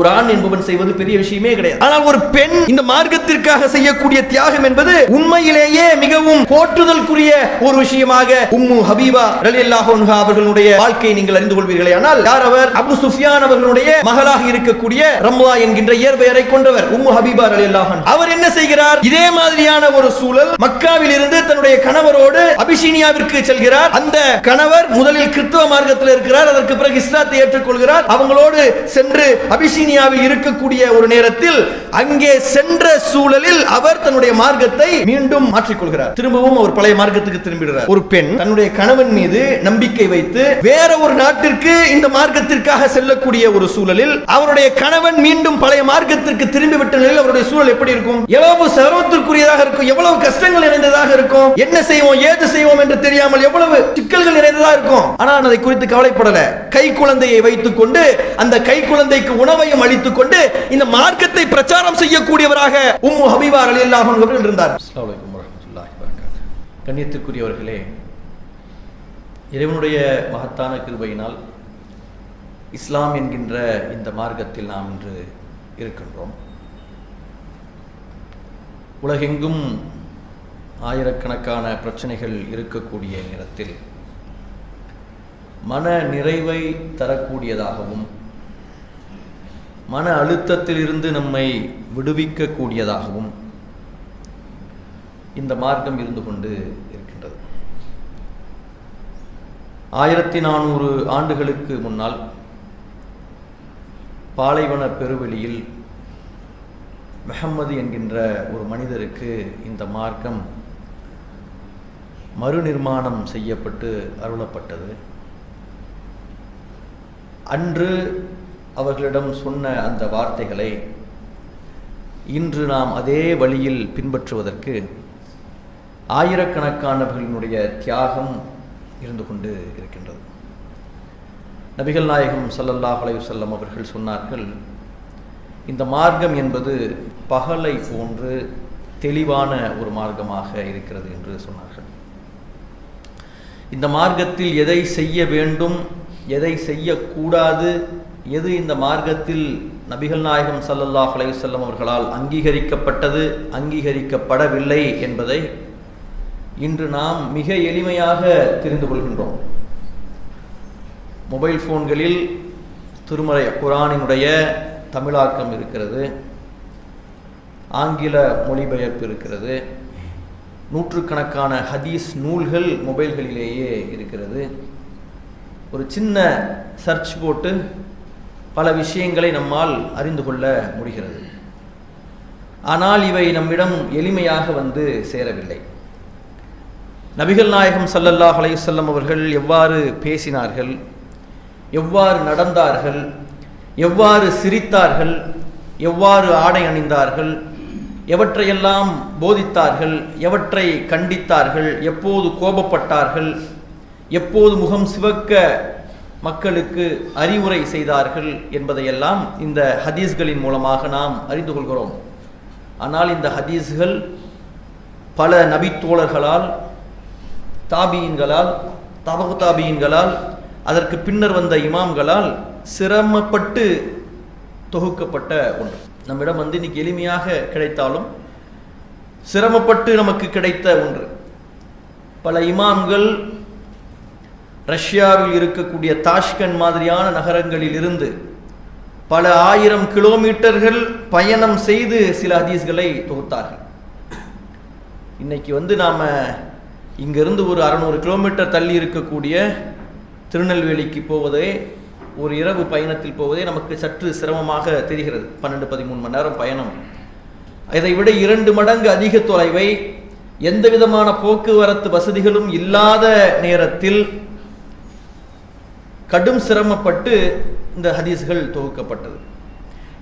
ஒரு ஆண் என்பவன் செய்வது பெரிய விஷயமே கிடையாது. ஆனால் ஒரு பெண் இந்த மார்க்கத்திற்காக செய்யக்கூடிய தியாகம் என்பது உண்மையிலேயே மிகவும் போற்றுதல்குரிய ஒரு விஷயமாக உம்மு ஹபீபா ரலியல்லாஹு அன்ஹா அவர்களுடைய வாழ்க்கையை நீங்கள் அறிந்து கொள்வீர்களே. ஆனால் யார் அவர்? அபு சுஃபியான் அவர்களுடைய மகளாக இருக்கக்கூடிய ரம்லா என்கின்ற இயற்பெயரை கொண்டவர் உம்மு ஹபீபா ரலியல்லாஹு அல்லாஹன் அவர் என்ன செய்கிறார்? இதே மாதிரியான ஒரு சூழல் மக்காவில் இருந்து தன்னுடைய கணவரோடு அபிஷீனியாவிற்கு செல்கிறார். அந்த கணவர் முதலில் கிறிஸ்தவ மார்க்கத்தில் இருக்கிறார். அதற்கு பிறகு இஸ்லாத்தை ஏற்றுக்கொள்கிறார். அவங்களோடு சென்று அபிஷீன் அபிசீனியாவில் இருக்கக்கூடிய ஒரு நேரத்தில் அங்கே சென்ற சூழலில் அவர் தன்னுடைய மார்க்கத்தை மீண்டும் மாற்றிக்கொள்கிறார். திரும்பவும் அவர் பழைய மார்க்கத்துக்கு திரும்பிடுறார். ஒரு பெண் தன்னுடைய கணவன் மீது நம்பிக்கை வைத்து வேற ஒரு நாட்டிற்கு இந்த மார்க்கத்திற்காக செல்லக்கூடிய ஒரு சூழலில் அவருடைய கணவன் மீண்டும் பழைய மார்க்கத்திற்கு திரும்பிவிட்ட நிலையில் அவருடைய சூழல் எப்படி இருக்கும்? எவ்வளவு சிரமத்திற்குரியதாக இருக்கும்? எவ்வளவு கஷ்டங்கள் நிறைந்ததாக இருக்கும்? என்ன செய்வோம்? ஏது செய்வோம் என்று தெரியாமல் எவ்வளவு சிக்கல்கள் நிறைந்ததாக இருக்கும்? ஆனால் அதை குறித்து கவலைப்படல. கை குழந்தையை வைத்துக் கொண்டு அந்த கை குழந்தைக்கு உணவையும் அளித்துக் கொண்டு இந்த மார்க்கத்தை பிரச்சாரம் செய்யக்கூடியவராக உம்மு ஹபீபார் அலி அல்லாஹ் அவர்கள் இருந்தார். கண்ணியத்துக்குரியவர்களே இறைவனுடைய மகத்தான கிருபையினால் இஸ்லாம் என்கின்ற இந்த மார்க்கத்தில் நாம் இன்று இருக்கின்றோம். உலகெங்கும் ஆயிரக்கணக்கான பிரச்சனைகள் இருக்கக்கூடிய நேரத்தில் மன நிறைவை தரக்கூடியதாகவும் மன அழுத்தத்திலிருந்து நம்மை விடுவிக்கக்கூடியதாகவும் இந்த மார்க்கம் இருந்து கொண்டு இருக்கின்றது. ஆயிரத்தி நானூறு ஆண்டுகளுக்கு முன்னால் பாலைவன பெருவெளியில் மெஹம்மது என்கின்ற ஒரு மனிதருக்கு இந்த மார்க்கம் மறுநிர்மாணம் செய்யப்பட்டு அருளப்பட்டது. அன்று அவர்களிடம் சொன்ன அந்த வார்த்தைகளை இன்று நாம் அதே வழியில் பின்பற்றுவதற்கு ஆயிரக்கணக்கானவர்களினுடைய தியாகம் இருந்து கொண்டு இருக்கின்றது. நபிகள் நாயகம் சல்லல்லாஹலை அலைஹி அவர்கள் சொன்னார்கள் இந்த மார்க்கம் என்பது பகலை போன்று தெளிவான ஒரு மார்க்கமாக இருக்கிறது என்று சொன்னார்கள். இந்த மார்க்கத்தில் எதை செய்ய வேண்டும் எதை செய்யக்கூடாது எது இந்த மார்க்கத்தில் நபிகள் நாயகம் ஸல்லல்லாஹு அலையுசல்லம் அவர்களால் அங்கீகரிக்கப்பட்டது அங்கீகரிக்கப்படவில்லை என்பதை இன்று நாம் மிக எளிமையாக தெரிந்து கொள்கின்றோம். மொபைல் ஃபோன்களில் திருமறை குரானினுடைய தமிழாக்கம் இருக்கிறது ஆங்கில மொழிபெயர்ப்பு இருக்கிறது நூற்றுக்கணக்கான ஹதீஸ் நூல்கள் மொபைல்களிலேயே இருக்கிறது. ஒரு சின்ன சர்ச் போட்டு பல விஷயங்களை நம்மால் அறிந்து கொள்ள முடிகிறது. ஆனால் இவை நம்மிடம் எளிமையாக வந்து சேரவில்லை. நபிகள் நாயகம் சல்லல்லாஹ் அலையுசல்லம் அவர்கள் எவ்வாறு பேசினார்கள்? எவ்வாறு நடந்தார்கள்? எவ்வாறு சிரித்தார்கள்? எவ்வாறு ஆடை அணிந்தார்கள்? எவற்றையெல்லாம் போதித்தார்கள்? எவற்றை கண்டித்தார்கள்? எப்போது கோபப்பட்டார்கள்? எப்போது முகம் சிவக்க மக்களுக்கு அறிவுரை செய்தார்கள் என்பதையெல்லாம் இந்த ஹதீஸ்களின் மூலமாக நாம் அறிந்து கொள்கிறோம். ஆனால் இந்த ஹதீஸ்கள் பல நபித்தோழர்களால் தாபியின்களால் தபகு தாபியின்களால் அதற்கு பின்னர் வந்த இமாம்களால் சிரமப்பட்டு தொகுக்கப்பட்ட ஒன்று. நம்மிடம் வந்து இன்னைக்கு எளிமையாக கிடைத்தாலும் சிரமப்பட்டு நமக்கு கிடைத்த ஒன்று. பல இமாம்கள் ரஷ்யாவில் இருக்கக்கூடிய தாஷ்கன் மாதிரியான நகரங்களில் இருந்து பல ஆயிரம் கிலோமீட்டர்கள் பயணம் செய்து சில ஹதீஸ்களை தொகுத்தார்கள். இன்னைக்கு வந்து நாம் இங்கிருந்து ஒரு அறநூறு கிலோமீட்டர் தள்ளி இருக்கக்கூடிய திருநெல்வேலிக்கு போவதே ஒரு இரவு பயணத்தில் போவதே நமக்கு சற்று சிரமமாக தெரிகிறது. பன்னெண்டு பதிமூணு மணி நேரம் பயணம். இதை விட இரண்டு மடங்கு அதிக தொலைவை எந்த விதமான போக்குவரத்து வசதிகளும் இல்லாத நேரத்தில் கடும் சிரமப்பட்டு இந்த ஹதீஸ்கள் தொகுக்கப்பட்டது.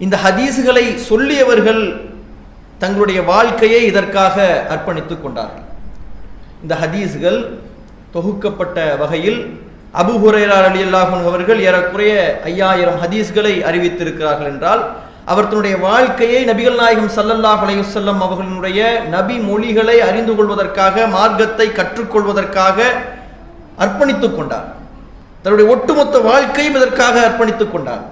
இந்த ஹதீஸ்களை சொல்லியவர்கள் தங்களுடைய வாழ்க்கையை இதற்காக அர்ப்பணித்துக் கொண்டார்கள். இந்த ஹதீஸ்கள் தொகுக்கப்பட்ட வகையில் அபு அலி அல்லாஹன் அவர்கள் ஏறக்குறைய ஐயாயிரம் ஹதீஸ்களை அறிவித்திருக்கிறார்கள் என்றால் அவர் தன்னுடைய வாழ்க்கையை நபிகள் நாயகம் சல்லல்லாஹ் அலையுசல்லம் அவர்களுடைய நபி மொழிகளை அறிந்து கொள்வதற்காக மார்க்கத்தை கற்றுக்கொள்வதற்காக அர்ப்பணித்துக் கொண்டார். தன்னுடைய ஒட்டுமொத்த வாழ்க்கையும் இதற்காக அர்ப்பணித்துக் கொண்டார்.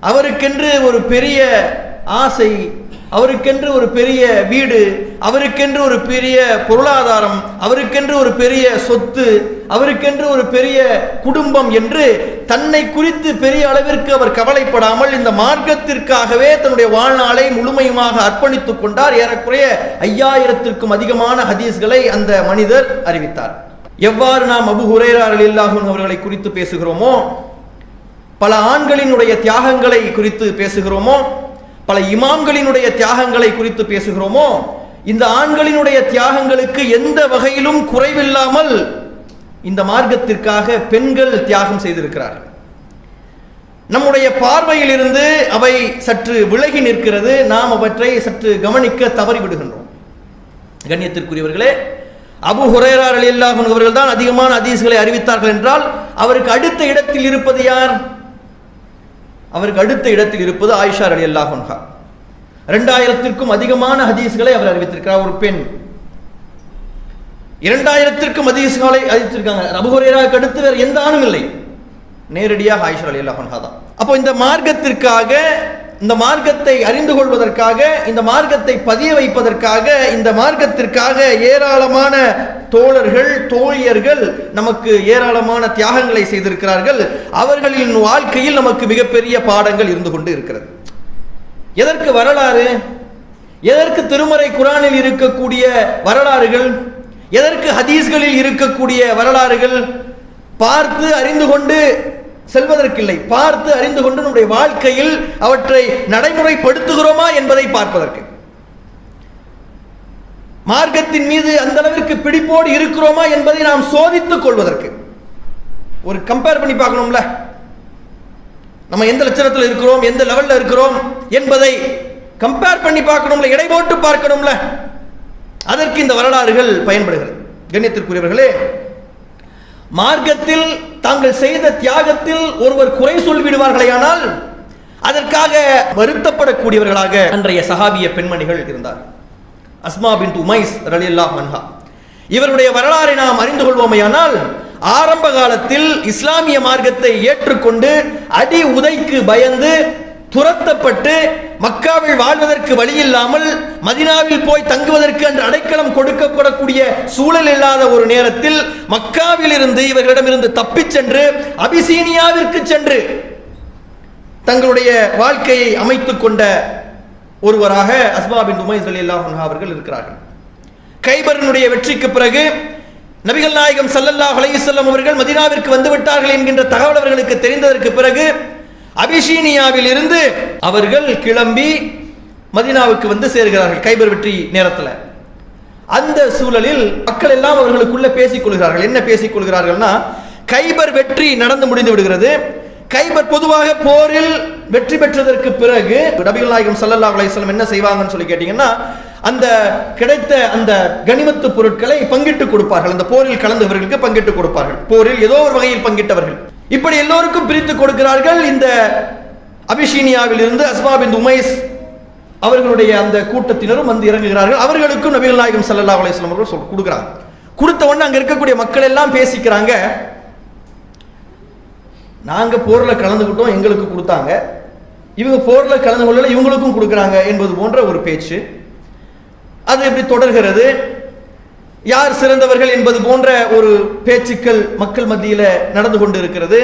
அவருக்கென்று ஒரு பெரிய ஆசை அவருக்கென்று ஒரு பெரிய வீடு அவருக்கென்று ஒரு பெரிய பொருளாதாரம் அவருக்கென்று ஒரு பெரிய சொத்து அவருக்கென்று ஒரு பெரிய குடும்பம் என்று தன்னை குறித்து பெரிய அளவிற்கு அவர் கவலைப்படாமல் இந்த மார்க்கத்திற்காகவே தன்னுடைய வாழ்நாளை முழுமையுமாக அர்ப்பணித்துக் கொண்டார். ஏறக்குறைய ஐயாயிரத்திற்கும் அதிகமான ஹதீஸ்களை அந்த மனிதர் அறிவித்தார். எவ்வாறு நாம் அபு ஹுரேரார் ரலியல்லாஹு அவர்களை குறித்து பேசுகிறோமோ பல ஆண்களினுடைய தியாகங்களை குறித்து பேசுகிறோமோ பல இமாம்களினுடைய தியாகங்களை குறித்து பேசுகிறோமோ இந்த ஆண்களினுடைய தியாகங்களுக்கு எந்த வகையிலும் குறைவில்லாமல் இந்த மார்க்கத்திற்காக பெண்கள் தியாகம் செய்திருக்கிறார்கள். நம்முடைய பார்வையில் இருந்து அவை சற்று விலகி நிற்கிறது நாம் அவற்றை சற்று கவனிக்க தவறிவிடுகின்றோம். கண்ணியத்திற்குரியவர்களே அபு ஹுரேரார் அலி அல்லாஹன் அவர்கள் தான் அதிகமான ஹதீஸ்களை அறிவித்தார்கள் என்றால் அவருக்கு அடுத்த இடத்தில் இருப்பது யார்? அவருக்கு அடுத்த இடத்தில் இருப்பது ஆயிஷா அலி அல்லாஹன்ஹா இரண்டாயிரத்திற்கும் அதிகமான ஹதீஸ்களை அவர் அறிவித்திருக்கிறார். ஒரு பெண். இரண்டாயிரத்திற்கும் ஹதீஸ்களை அறிவித்திருக்காங்க. அபு ஹுரேராவுக்கு அடுத்து வேறு எந்த ஆணும் இல்லை. நேரடியாக ஆயிஷா அலி அல்லாஹன்ஹா தான் அப்போ இந்த மார்க்கத்திற்காக இந்த மார்க்கத்தை அறிந்து கொள்வதற்காக இந்த மார்க்கத்தை பதிய வைப்பதற்காக இந்த மார்க்கத்திற்காக ஏராளமான தோழர்கள் தோழியர்கள் நமக்கு ஏராளமான தியாகங்களை செய்திருக்கிறார்கள். அவர்களின் வாழ்க்கையில் நமக்கு மிகப்பெரிய பாடங்கள் இருந்து கொண்டு இருக்கிறது. எதற்கு வரலாறு? எதற்கு திருமறை குரானில் இருக்கக்கூடிய வரலாறுகள்? எதற்கு ஹதீஸ்களில் இருக்கக்கூடிய வரலாறுகள்? பார்த்து அறிந்து கொண்டு செல்வதற்கில்லை. பார்த்து அறிந்து கொண்டு நம்முடைய வாழ்க்கையில் அவற்றை நடைமுறைப்படுத்துகிறோமா என்பதை பார்ப்பதற்கு. மார்க்கத்தின் மீது அந்த அளவிற்கு பிடிப்போடு இருக்கிறோமா என்பதை நாம் சோதித்துக் கொள்வதற்கு. ஒரு கம்பேர் பண்ணி பார்க்கணும்ல. நம்ம எந்த லட்சணத்தில் இருக்கிறோம் எந்த லெவல்ல இருக்கிறோம் என்பதை கம்பேர் பண்ணி பார்க்கணும்ல இடை போட்டு பார்க்கணும்ல. அதற்கு இந்த வரலாறுகள் பயன்படுகிறது. கண்ணியத்திற்குரியவர்களே மார்க்கத்தில் தாங்கள் செய்த தியாகத்தில் ஒருவர் குறை சொல்லிவிடுவார்களேயானால் அதற்காக வருத்தப்படக்கூடியவர்களாக அன்றைய சஹாபிய பெண்மணிகள் இருந்தார். அஸ்மா பின் உமைஸ் ரலில்லா மன்ஹா இவருடைய வரலாறை நாம் அறிந்து கொள்வோமையானால் ஆரம்ப காலத்தில் இஸ்லாமிய மார்க்கத்தை ஏற்றுக்கொண்டு அடி உதைக்கு பயந்து துரத்தப்பட்டு மக்காவில் வாழ்வதற்கு வழி இல்லாமல் மதினாவில் போய் தங்குவதற்கு அன்று அடைக்கலம் கொடுக்கப்படக்கூடிய சூழல் இல்லாத ஒரு நேரத்தில் மக்காவில் இருந்து இவர்களிடமிருந்து தப்பிச் சென்று அபிசீனியாவிற்கு சென்று தங்களுடைய வாழ்க்கையை அமைத்துக் கொண்ட ஒருவராக அஸ்பாபின் உமைஸ் அவர்கள் இருக்கிறார்கள். கைபரனுடைய வெற்றிக்கு பிறகு நபிகள் நாயகம் சல்லல்லா அலையுசல்லம் அவர்கள் மதினாவிற்கு வந்து விட்டார்கள் என்கின்ற தகவல் அவர்களுக்கு தெரிந்ததற்கு பிறகு அபிஷீனியாவில் இருந்து அவர்கள் கிளம்பி மதினாவுக்கு வந்து சேர்கிறார்கள் கைபர் வெற்றி நேரத்தில். அந்த சூழலில் மக்கள் எல்லாம் அவர்களுக்குள்ள பேசிக் கொள்கிறார்கள் என்ன பேசிக் கொள்கிறார்கள்னா கைபர் வெற்றி நடந்து முடிந்து விடுகிறது. கைபர் பொதுவாக போரில் வெற்றி பெற்றதற்கு பிறகு நபிகள் நாயகம் ஸல்லல்லாஹு அலையம் என்ன செய்வாங்கன்னு சொல்லி கேட்டீங்கன்னா அந்த கிடைத்த அந்த கனிமத்து பொருட்களை பங்கிட்டு கொடுப்பார்கள். அந்த போரில் கலந்தவர்களுக்கு பங்கிட்டு கொடுப்பார்கள். போரில் ஏதோ ஒரு வகையில் பங்கிட்டவர்கள். இப்படி எல்லோருக்கும் பிரித்து கொடுக்கிறார்கள். இந்த அபிஷீனியாவில் இருந்து அஸ்மா பின் உமைஸ் அவர்களுடைய அந்த கூட்டத்தினரும் வந்து இறங்குகிறார்கள். அவர்களுக்கும் நபிகள் நாயகம் சல்லா அலிஸ்லாம் அவர்கள் சொல் கொடுக்குறாங்க. கொடுத்த உடனே அங்கே இருக்கக்கூடிய மக்கள் எல்லாம் பேசிக்கிறாங்க. நாங்கள் போரில் கலந்துக்கிட்டோம் எங்களுக்கு கொடுத்தாங்க. இவங்க போரில் கலந்து கொள்ளல இவங்களுக்கும் கொடுக்குறாங்க என்பது போன்ற ஒரு பேச்சு. அது எப்படி தொடர்கிறது? யார் சிறந்தவர்கள் என்பது போன்ற ஒரு பேச்சுக்கள் மக்கள் மத்தியில் நடந்து கொண்டு இருக்கிறது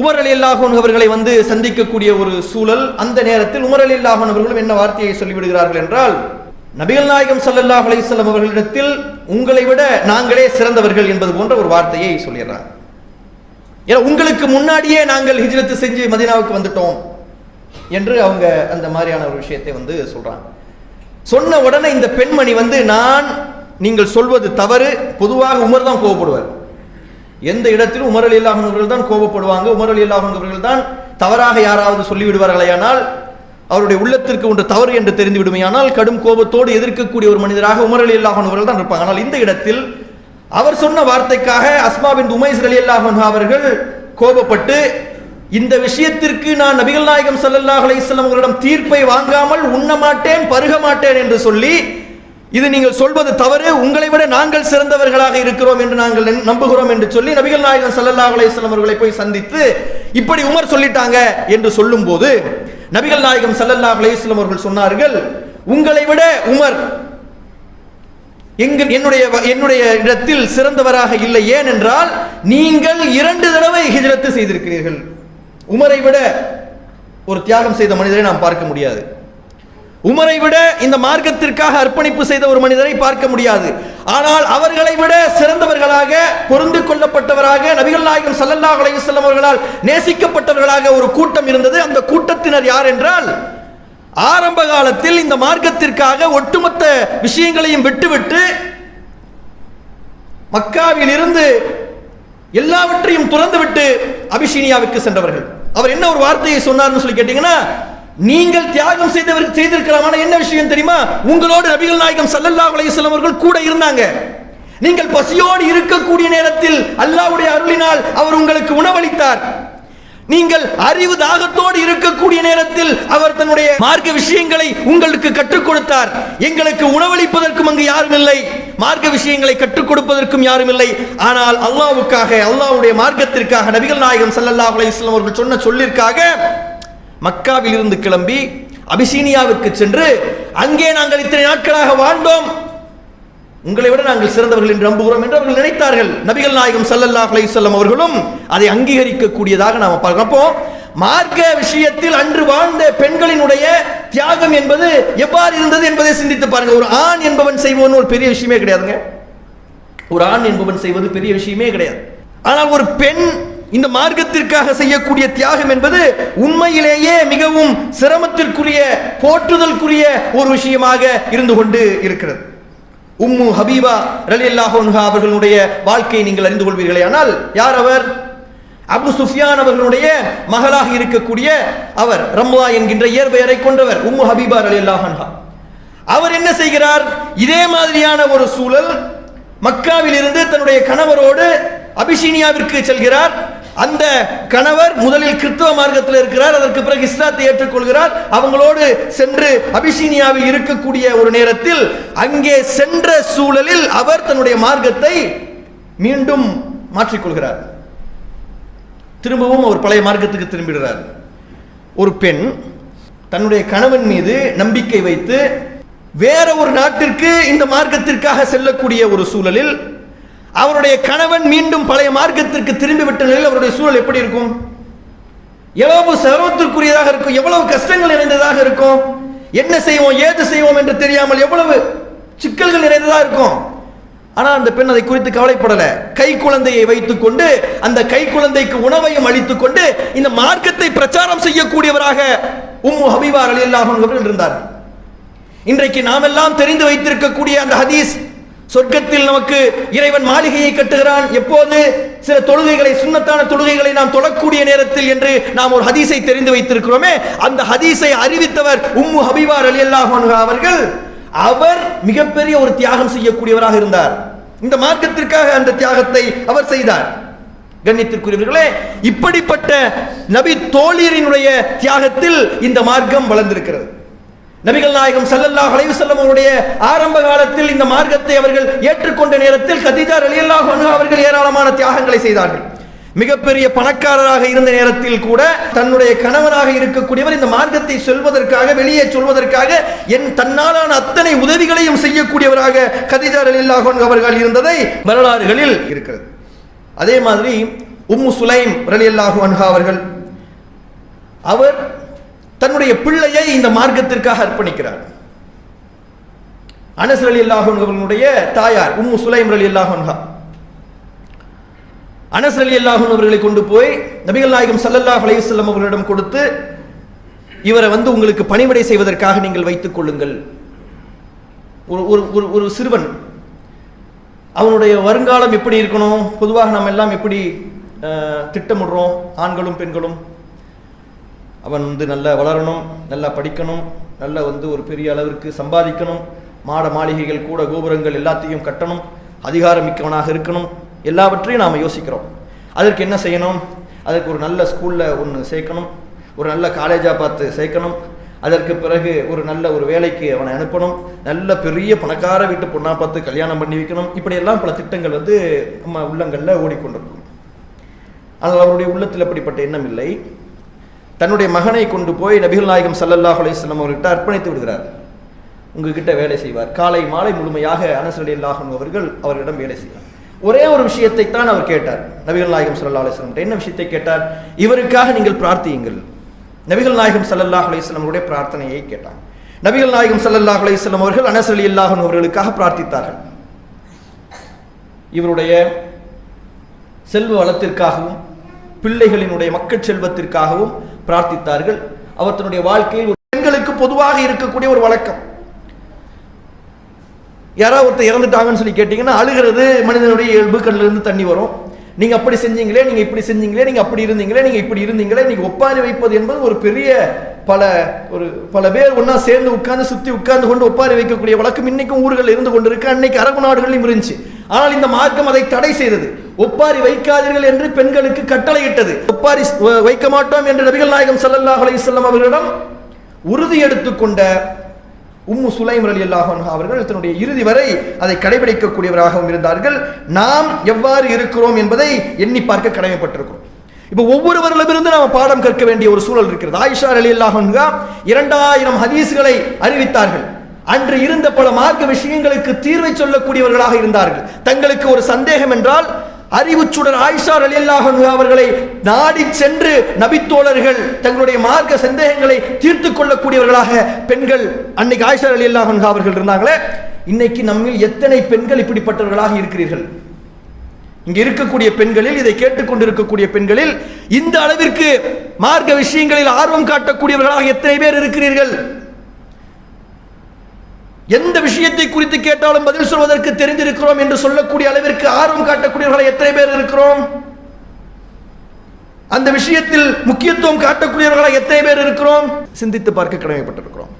உமர் அலி அல்லாஹன் அவர்களை வந்து சந்திக்கக்கூடிய ஒரு சூழல் அந்த நேரத்தில் உமர் அலி அல்லாஹன் அவர்களும் என்ன வார்த்தையை சொல்லிவிடுகிறார்கள் என்றால் நபிகள் நாயகம் சல்லாஹ் அலைஹி அவர்களிடத்தில் உங்களை விட நாங்களே சிறந்தவர்கள் என்பது போன்ற ஒரு வார்த்தையை சொல்லிடுறாங்க. ஏன்னா உங்களுக்கு முன்னாடியே நாங்கள் ஹிஜ்ரத்து செஞ்சு மதீனாவுக்கு வந்துட்டோம் என்று அவங்க அந்த மாதிரியான ஒரு விஷயத்தை வந்து சொல்றாங்க. சொன்ன உடனே இந்த பெண்மணி வந்து நான் நீங்கள் சொல்வது தவறு பொதுவாக உமர் தான் கோவப்படுவார். எந்த இடத்திலும் உமர் அலி அல்லாஹன் அவர்கள் தான் கோபப்படுவாங்க உமர் அலி அல்லாஹன் அவர்கள் தான் தவறாக யாராவது சொல்லிவிடுவார்களேயானால் அவருடைய உள்ளத்திற்கு ஒன்று தவறு என்று தெரிந்து விடுமையானால் கடும் கோபத்தோடு எதிர்க்கக்கூடிய ஒரு மனிதராக உமர் அலி அல்லாஹன் அவர்கள் தான் இருப்பாங்க. ஆனால் இந்த இடத்தில் அவர் சொன்ன வார்த்தைக்காக அஸ்மாவின் உமைஸ் அலி அல்லாஹன் அவர்கள் கோபப்பட்டு இந்த விஷயத்திற்கு நான் நபிகள் நாயகம் ஸல்லல்லாஹு அலைஹி அவர்களிடம் தீர்ப்பை வாங்காமல் உண்ண மாட்டேன் பருக மாட்டேன் என்று சொல்லி இது நீங்கள் சொல்வது தவறு உங்களை விட நாங்கள் சிறந்தவர்களாக இருக்கிறோம் என்று நாங்கள் நம்புகிறோம் என்று சொல்லி நபிகள் நாயகம் ஸல்லல்லாஹு அலையம் அவர்களை போய் சந்தித்து இப்படி உமர் சொல்லிட்டாங்க என்று சொல்லும்போது நபிகள் நாயகம் சல்லல்லா அலையம் அவர்கள் சொன்னார்கள் உங்களை விட உமர் எங்கள் என்னுடைய என்னுடைய இடத்தில் சிறந்தவராக இல்லை. ஏனென்றால் நீங்கள் இரண்டு தடவை ஹிஜரத்து செய்திருக்கிறீர்கள். உமரை விட ஒரு தியாகம் செய்த மனிதரை நாம் பார்க்க முடியாது. உமரை விட இந்த மார்க்கத்திற்காக அர்ப்பணிப்பு செய்த ஒரு மனிதரை பார்க்க முடியாது. ஆனால் அவர்களை விட சிறந்தவர்களாக பொருந்து கொள்ளப்பட்டவராக நபிகள் நாயகம் சல்லல்லா அலையுசல்லம் அவர்களால் நேசிக்கப்பட்டவர்களாக ஒரு கூட்டம் இருந்தது. அந்த கூட்டத்தினர் யார் என்றால் ஆரம்ப காலத்தில் இந்த மார்க்கத்திற்காக ஒட்டுமொத்த விஷயங்களையும் விட்டுவிட்டு மக்காவில் இருந்து எல்லாவற்றையும் துறந்துவிட்டு அபிஷீனியாவுக்கு சென்றவர்கள். அவர் என்ன ஒரு வார்த்தையை சொன்னார்னு சொல்லி கேட்டீங்கன்னா நீங்கள் தியாகம் செய்தவர் செய்திருக்கலாம் என்ன விஷயம் தெரியுமா? உங்களோடு நபிகள் நாயகம் சல்லல்லா அலையம் அவர்கள் கூட இருந்தாங்க. நீங்கள் பசியோடு இருக்கக்கூடிய நேரத்தில் அல்லாஹ்வுடைய அருளினால் அவர் உங்களுக்கு உணவளித்தார். நீங்கள் அறிவு தாகத்தோடு இருக்கக்கூடிய நேரத்தில் அவர் தன்னுடைய மார்க்க விஷயங்களை உங்களுக்கு கற்றுக் கொடுத்தார். எங்களுக்கு உணவளிப்பதற்கும் அங்கு யாரும் இல்லை. மார்க்க விஷயங்களை கற்றுக் கொடுப்பதற்கும் யாரும் இல்லை. ஆனால் அல்லாவுக்காக அல்லாஹ்வுடைய மார்க்கத்திற்காக நபிகள் நாயகம் ஸல்லல்லாஹு அலையம் அவர்கள் சொன்ன சொல்லிற்காக மக்காவில் இருந்து கிளம்பி அபிசீனியாவுக்கு சென்று அங்கே நாங்கள் இத்தனை நாட்களாக வாழ்ந்தோம். உங்களை விட நாங்கள் சிறந்தவர்கள் என்று நம்புகிறோம் என்று அவர்கள் நினைத்தார்கள். நபிகள் நாயகம் சல்லல்லா அலைஹி அவர்களும் அதை அங்கீகரிக்கக்கூடியதாக நாம் நாம பார்க்கிறோம். அப்போ மார்க்க விஷயத்தில் அன்று வாழ்ந்த பெண்களினுடைய தியாகம் என்பது எவ்வாறு இருந்தது என்பதை சிந்தித்து பாருங்கள். ஒரு ஆண் என்பவன் செய்வோன்னு ஒரு பெரிய விஷயமே கிடையாதுங்க. ஒரு ஆண் என்பவன் செய்வது பெரிய விஷயமே கிடையாது. ஆனால் ஒரு பெண் இந்த மார்க்கத்திற்காக செய்யக்கூடிய தியாகம் என்பது உண்மையிலேயே மிகவும் சிரமத்திற்குரிய போற்றுதலுக்குரிய ஒரு விஷயமாக இருந்து கொண்டு இருக்கிறது. உம்மு ஹபீபா ரலி அல்லாஹோன்ஹா அவர்களுடைய வாழ்க்கையை நீங்கள் அறிந்து கொள்வீர்களே ஆனால் யார் அவர்? அபு சுஃபியான் அவர்களுடைய மகளாக இருக்கக்கூடிய அவர் ரம்லா என்கின்ற இயற்பெயரை கொண்டவர் உம்மு ஹபீபா ரலியல்லாஹு அல்லாஹன்ஹா அவர் என்ன செய்கிறார்? இதே மாதிரியான ஒரு சூழல் மக்காவில் இருந்து தன்னுடைய கணவரோடு அபிஷீனியாவிற்கு செல்கிறார். அந்த கணவர் முதலில் கிறிஸ்தவ மார்க்கத்தில் இருக்கிறார். அதற்கு பிறகு இஸ்லாத்தை ஏற்றுக்கொள்கிறார். அவங்களோடு சென்று அபிஷீனியாவில் இருக்கக்கூடிய ஒரு நேரத்தில் அங்கே சென்ற சூழலில் அவர் தன்னுடைய மார்க்கத்தை மீண்டும் மாற்றிக்கொள்கிறார். திரும்பவும் அவர் பழைய மார்க்கத்துக்கு திரும்பிடுறார். ஒரு பெண் தன்னுடைய கணவன் மீது நம்பிக்கை வைத்து வேற ஒரு நாட்டிற்கு இந்த மார்க்கத்திற்காக செல்லக்கூடிய ஒரு சூழலில் அவருடைய கணவன் மீண்டும் பழைய மார்க்கத்திற்கு திரும்பிவிட்ட நிலையில் அவருடைய சூழல் எப்படி இருக்கும்? எவ்வளவு சிரமத்திற்குரியதாக இருக்கும்? எவ்வளவு கஷ்டங்கள் நிறைந்ததாக இருக்கும்? என்ன செய்வோம்? ஏது செய்வோம் என்று தெரியாமல் எவ்வளவு சிக்கல்கள் நிறைந்ததாக இருக்கும்? ஆனால் அந்த பெண் அதை குறித்து கவலைப்படல. கை குழந்தையை வைத்துக்கொண்டு அந்த கை குழந்தைக்கு உணவையும் அளித்துக் கொண்டு இந்த மார்க்கத்தை பிரச்சாரம் செய்யக்கூடியவராக உம்மு ஹபீபா ரலியல்லாஹு அவர்கள் இருந்தார் இன்றைக்கு நாம் எல்லாம் தெரிந்து வைத்திருக்கக்கூடிய அந்த ஹதீஸ் சொர்க்கத்தில் நமக்கு இறைவன் மாளிகையை கட்டுகிறான். எப்போது? சில தொழுகைகளை சுண்ணத்தான தொழுகைகளை நாம் தொழக்கூடிய நேரத்தில் என்று நாம் ஒரு ஹதீஸை தெரிந்து வைத்திருக்கிறோமே. அந்த ஹதீஸை அறிவித்தவர் உம்மு ஹபிவார் அலி அல்லாஹ் அவர்கள். அவர் மிகப்பெரிய ஒரு தியாகம் செய்யக்கூடியவராக இருந்தார். இந்த மார்க்கத்திற்காக அந்த தியாகத்தை அவர் செய்தார். கண்ணியத்திற்குரியவர்களே இப்படிப்பட்ட நபி தோழியரினுடைய தியாகத்தில் இந்த மார்க்கம் வளர்ந்திருக்கிறது. நபிகள் நாயகம் ஸல்லல்லாஹு அலைஹி அவருடைய ஆரம்ப காலத்தில் இந்த மார்க்கத்தை அவர்கள் ஏற்றுக்கொண்ட நேரத்தில் கதீஜா ரலியல்லாஹு அவர்கள் ஏராளமான தியாகங்களை செய்தார்கள். மிகப்பெரிய பணக்காரராக இருந்த நேரத்தில் கூட தன்னுடைய கணவனாக இருக்கக்கூடியவர் இந்த மார்க்கத்தை சொல்வதற்காக வெளியே சொல்வதற்காக என் தன்னாலான அத்தனை உதவிகளையும் செய்யக்கூடியவராக கதீஜா ரலியல்லாஹு அவர்கள் இருந்ததை வரலாறுகளில் இருக்கிறது. அதே மாதிரி உம்மு சுலைம் ரலியல்லாஹு அன்ஹா அவர்கள் அவர் தன்னுடைய பிள்ளையை இந்த மார்க்கத்திற்காக அர்ப்பணிக்கிறார். அனஸ் அலி அல்லாஹனுடைய தாயார் உம்மு சுலைம் அலி அல்லாஹன்ஹா அனஸ் அலி அல்லாஹன் அவர்களை கொண்டு போய் நபிகள் நாயகம் சல்லல்லாஹ் அலையுசல்லம் அவர்களிடம் கொடுத்து இவரை வந்து உங்களுக்கு பணிவிடை செய்வதற்காக நீங்கள் வைத்துக் கொள்ளுங்கள். ஒரு ஒரு ஒரு ஒரு சிறுவன் அவனுடைய வருங்காலம் எப்படி இருக்கணும்? பொதுவாக நாம் எல்லாம் எப்படி திட்டமிடுறோம்? ஆண்களும் பெண்களும். அவன் வந்து நல்லா வளரணும் நல்லா படிக்கணும் நல்லா வந்து ஒரு பெரிய அளவிற்கு சம்பாதிக்கணும் மாட மாளிகைகள் கூட கோபுரங்கள் எல்லாத்தையும் கட்டணும் அதிகாரம் மிக்கவனாக இருக்கணும் எல்லாவற்றையும் நாம் யோசிக்கிறோம். அதற்கு என்ன செய்யணும்? அதற்கு ஒரு நல்ல ஸ்கூலில் ஒன்று சேர்க்கணும் ஒரு நல்ல காலேஜாக பார்த்து சேர்க்கணும் அதற்கு பிறகு ஒரு நல்ல ஒரு வேலைக்கு அவனை அனுப்பணும் நல்ல பெரிய பணக்கார வீட்டு பொண்ணாக பார்த்து கல்யாணம் பண்ணி வைக்கணும் இப்படியெல்லாம் பல திட்டங்கள் வந்து நம்ம உள்ளங்களில் ஓடிக்கொண்டிருக்கும். ஆனால் அவருடைய உள்ளத்தில் அப்படிப்பட்ட எண்ணம் இல்லை. தன்னுடைய மகனை கொண்டு போய் நபிகள் நாயகம் சல்லல்லாஹ் அலைஹி அவர்கிட்ட அர்ப்பணித்து விடுகிறார். உங்ககிட்ட வேலை செய்வார். காலை மாலை முழுமையாக அனஸ் ரலியல்லாஹு அவர்கள் அவரிடம் வேலை செய்வார். ஒரே ஒரு விஷயத்தை தான் அவர் கேட்டார். நபிகள் நாயகம் சல்லா அலிஸ்லம் என்ன விஷயத்தை கேட்டார்? இவருக்காக நீங்கள் பிரார்த்தியுங்கள். நபிகள் நாயகம் சல்லல்லாஹ் அலைஹி பிரார்த்தனையை கேட்டார். நபிகள் நாயகம் சல்லல்லாஹ் அலைஹி அவர்கள் அனசலி இல்லாஹும் அவர்களுக்காக பிரார்த்தித்தார்கள். இவருடைய செல்வ வளத்திற்காகவும் பிள்ளைகளினுடைய மக்கள் செல்வத்திற்காகவும் பிரார்த்தித்தார்கள். அவர் தன்னுடைய வாழ்க்கையில் பெண்களுக்கு பொதுவாக இருக்கக்கூடிய ஒரு வழக்கம். யாராவது ஒருத்தர் இறந்துட்டாங்கன்னு சொல்லி கேட்டிங்கன்னா அழுகிறது மனிதனுடைய இயல்பு கண்ணிலிருந்து தண்ணி வரும். நீங்கள் அப்படி செஞ்சீங்களே நீங்கள் இப்படி செஞ்சீங்களே நீங்கள் அப்படி இருந்தீங்களே நீங்கள் இப்படி இருந்தீங்களே நீங்கள் ஒப்பாரி வைப்பது என்பது ஒரு பெரிய பல ஒரு பல பேர் ஒன்றா சேர்ந்து உட்கார்ந்து சுற்றி உட்கார்ந்து கொண்டு ஒப்பாரி வைக்கக்கூடிய வழக்கம் இன்னைக்கும் ஊர்களில் இருந்து கொண்டிருக்கு. அன்னைக்கு அரபு நாடுகளிலும் இருந்துச்சு. ஆனால் இந்த மார்க்கம் அதை தடை செய்தது. ஒப்பாரி வைக்காதீர்கள் என்று பெண்களுக்கு கட்டளையிட்டது. ஒப்பாரி வைக்க மாட்டோம் என்று நபிகள் நாயகம் சல்லல்லாஹ் அலைஹி அவர்களிடம் உறுதி எடுத்துக்கொண்ட உம்மு சுலைம் அல்லாஹன் அவர்கள் தன்னுடைய இறுதி வரை அதை கடைபிடிக்கக்கூடியவராகவும் இருந்தார்கள். நாம் எவ்வாறு இருக்கிறோம் என்பதை எண்ணி பார்க்க கடமைப்பட்டிருக்கிறோம். இப்போ ஒவ்வொருவரிடமிருந்து நாம் பாடம் கற்க வேண்டிய ஒரு சூழல் இருக்கிறது. ஆயிஷா அலி அல்லாஹன்ஹா இரண்டாயிரம் ஹதீஸ்களை அறிவித்தார்கள். அன்று இருந்த பல மார்க்க விஷயங்களுக்கு தீர்வை சொல்லக்கூடியவர்களாக இருந்தார்கள். தங்களுக்கு ஒரு சந்தேகம் என்றால் அறிவுச்சுடன் ஆயிஷார் ரலியல்லாஹு அன்ஹா அவர்களை நாடி சென்று நபித்தோழர்கள் தங்களுடைய மார்க்க சந்தேகங்களை தீர்த்து கொள்ளக்கூடியவர்களாக பெண்கள் அன்னைக்கு ஆயிஷார் அலி அல்லாஹன் அவர்கள் இருந்தாங்களே இன்னைக்கு நம்மில் எத்தனை பெண்கள் இப்படிப்பட்டவர்களாக இருக்கிறீர்கள்? இங்க இருக்கக்கூடிய பெண்களில் இதை கேட்டுக்கொண்டிருக்கக்கூடிய பெண்களில் இந்த அளவிற்கு மார்க்க விஷயங்களில் ஆர்வம் காட்டக்கூடியவர்களாக எத்தனை பேர் இருக்கிறீர்கள்? எந்த விஷயத்தை குறித்து கேட்டாலும் பதில் சொல்வதற்கு தெரிந்திருக்கிறோம் என்று சொல்லக்கூடிய அளவிற்கு ஆர்வம் காட்டக்கூடியவர்களை எத்தனை பேர் இருக்கிறோம்? அந்த விஷயத்தில் முக்கியத்துவம் காட்டக்கூடியவர்களாக எத்தனை பேர் இருக்கிறோம்? சிந்தித்து பார்க்க கடமைப்பட்டிருக்கிறோம்.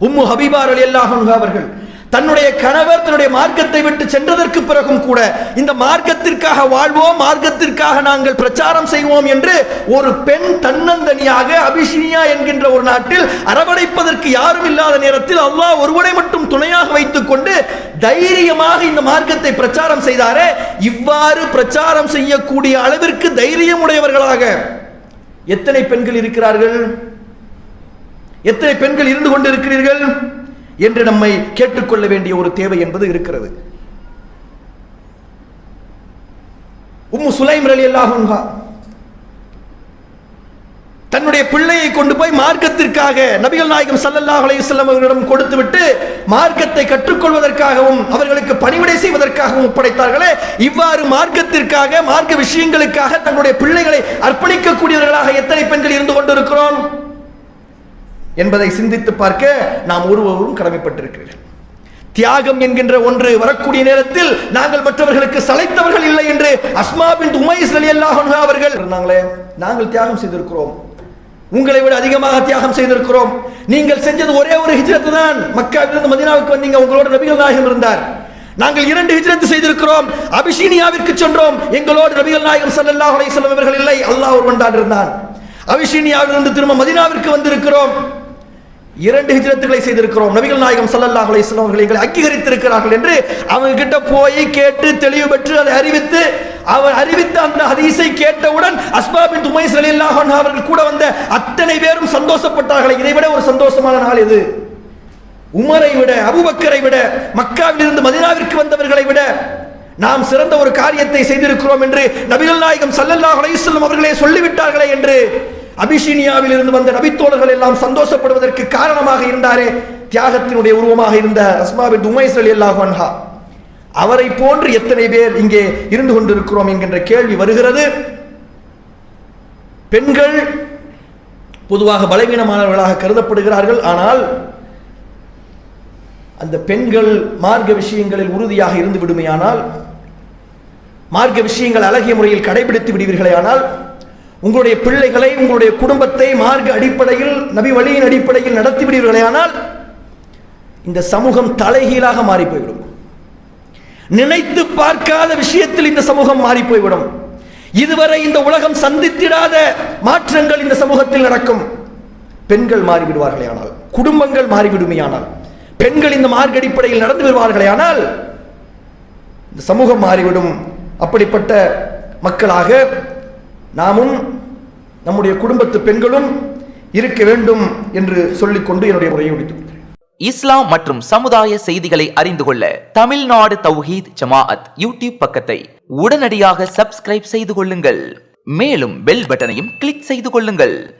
உம்மு ஹபீபார் அலி அன்ஹா அவர்கள் தன்னுடைய கணவர் தன்னுடைய மார்க்கத்தை விட்டு சென்றதற்கு பிறகும் கூட இந்த மார்க்கத்திற்காக வாழ்வோம் மார்க்கத்திற்காக நாங்கள் பிரச்சாரம் செய்வோம் என்று ஒரு பெண் தன்னந்தனியாக அபிஷினியா என்கின்ற ஒரு நாட்டில் அரவணைப்பதற்கு யாரும் இல்லாத நேரத்தில் அல்லாஹ் ஒருவனை மட்டும் துணையாக வைத்துக் கொண்டு தைரியமாக இந்த மார்க்கத்தை பிரச்சாரம் செய்தாரே. இவ்வாறு பிரச்சாரம் செய்யக்கூடிய அளவிற்கு தைரியம் உடையவர்களாக எத்தனை பெண்கள் இருக்கிறார்கள்? எத்தனை பெண்கள் இருந்து கொண்டிருக்கிறீர்கள்? என்று நம்மை கேட்டுக்கொள்ள வேண்டிய ஒரு தேவை என்பது இருக்கிறது. உம்மு சுலைம் ரலி அல்லாஹா தன்னுடைய பிள்ளையை கொண்டு போய் மார்க்கத்திற்காக நபிகள் நாயகம் சல்லல்லாஹ் அலையுஸ்லம் அவர்களிடம் கொடுத்துவிட்டு மார்க்கத்தை கற்றுக்கொள்வதற்காகவும் அவர்களுக்கு பணிவிடை செய்வதற்காகவும் ஒப்படைத்தார்களே இவ்வாறு மார்க்கத்திற்காக மார்க்க விஷயங்களுக்காக தங்களுடைய பிள்ளைகளை அர்ப்பணிக்கக்கூடியவர்களாக எத்தனை பெண்கள் இருந்து கொண்டிருக்கிறோம்? என்பதை சிந்தித்து பார்க்க நாம் ஒருவரும் கடமைப்பட்டிருக்கிறீர்கள். தியாகம் என்கின்ற ஒன்று வரக்கூடிய நேரத்தில் நாங்கள் மற்றவர்களுக்கு சளைத்தவர்கள் இல்லை என்று அஸ்மா பின் உமைஸ் அவர்கள் இருந்தாங்களே நாங்கள் தியாகம் செய்திருக்கிறோம். உங்களை விட அதிகமாக தியாகம் செய்திருக்கிறோம். நீங்கள் செஞ்சது ஒரே ஒரு ஹிஜ்ரத்து தான். மக்காவிலிருந்து மதினாவுக்கு வந்தீங்க உங்களோட நபிகள் நாயகம் இருந்தார். நாங்கள் இரண்டு ஹிஜ்ரத்து செய்திருக்கிறோம். அபிஷீனியாவிற்கு சென்றோம். எங்களோடு நபிகள் நாயகம் சல்லாஹ் அலைஹி அவர்கள் இல்லை. அல்லாஹ் ஒருவன் தான் இருந்தான். அபிஷீனியாவிலிருந்து திரும்ப மதினாவிற்கு வந்திருக்கிறோம். இரண்டு ஹிஜ்ரத்துகளை செய்திருக்கிறோம். நபிகள் நாயகம் சல்லல்லாஹ் அலைஹி வஸல்லம் அவர்கள் எங்களை அங்கீகரித்திருக்கிறார்கள் என்று அவங்க கிட்ட போய் கேட்டு தெளிவு பெற்று அதை அறிவித்து அவர் அறிவித்த அந்த ஹதீஸை கேட்டவுடன் அஸ்மாபின் துமைஸ் அவர்கள் கூட வந்த அத்தனை பேரும் சந்தோஷப்பட்டார்கள். இதை விட ஒரு சந்தோஷமான நாள் இது உமரை விட அபுபக்கரை விட மக்காவில் இருந்து வந்தவர்களை விட நாம் சிறந்த ஒரு காரியத்தை செய்திருக்கிறோம் என்று நபிகள் நாயகம் சல்லல்லாஹ் அலைஹி அவர்களே சொல்லிவிட்டார்களே என்று அபிஷீனியாவில் இருந்து வந்த நபித்தோழர்கள் எல்லாம் சந்தோஷப்படுவதற்கு காரணமாக இருந்தாரே தியாகத்தினுடைய உருவமாக இருந்த அஸ்மாபின் உமைஸ் அலி அல்லாஹன்ஹா அவரை போன்று எத்தனை பேர் இங்கே இருந்து கொண்டிருக்கிறோம் என்கின்ற கேள்வி வருகிறது. பெண்கள் பொதுவாக பலவீனமானவர்களாக கருதப்படுகிறார்கள். ஆனால் அந்த பெண்கள் மார்க்க விஷயங்களில் உறுதியாக இருந்து விடுமையானால் மார்க்க விஷயங்கள் அழகிய முறையில் கடைபிடித்து விடுவீர்களே ஆனால் உங்களுடைய பிள்ளைகளை உங்களுடைய குடும்பத்தை மார்க்க அடிப்படையில் நபி வழியின் அடிப்படையில் நடத்திவிடுவீர்களேயானால் இந்த சமூகம் தலைகீழாக மாறி போய்விடும் நினைத்து பார்க்காத விஷயத்தில் இந்த சமூகம் மாறி போய்விடும் இதுவரை இந்த உலகம் சந்தித்திடாத மாற்றங்கள் இந்த சமூகத்தில் நடக்கும். பெண்கள் மாறிவிடுவார்களே ஆனால் குடும்பங்கள் மாறிவிடுமையானால் பெண்கள் இந்த மார்க்க அடிப்படையில் நடந்து விடுவார்களே ஆனால் இந்த சமூகம் மாறிவிடும். அப்படிப்பட்ட மக்களாக நாமும் நம்முடைய குடும்பத்து பெண்களும் இருக்க வேண்டும் என்று சொல்லிக்கொண்டு என்னுடைய உரையை முடித்துக் இஸ்லாம் மற்றும் சமுதாய செய்திகளை அறிந்து கொள்ள தமிழ்நாடு தௌஹீத் ஜமாஅத் யூடியூப் பக்கத்தை உடனடியாக சப்ஸ்கிரைப் செய்து கொள்ளுங்கள். மேலும் பெல் பட்டனையும் கிளிக் செய்து கொள்ளுங்கள்.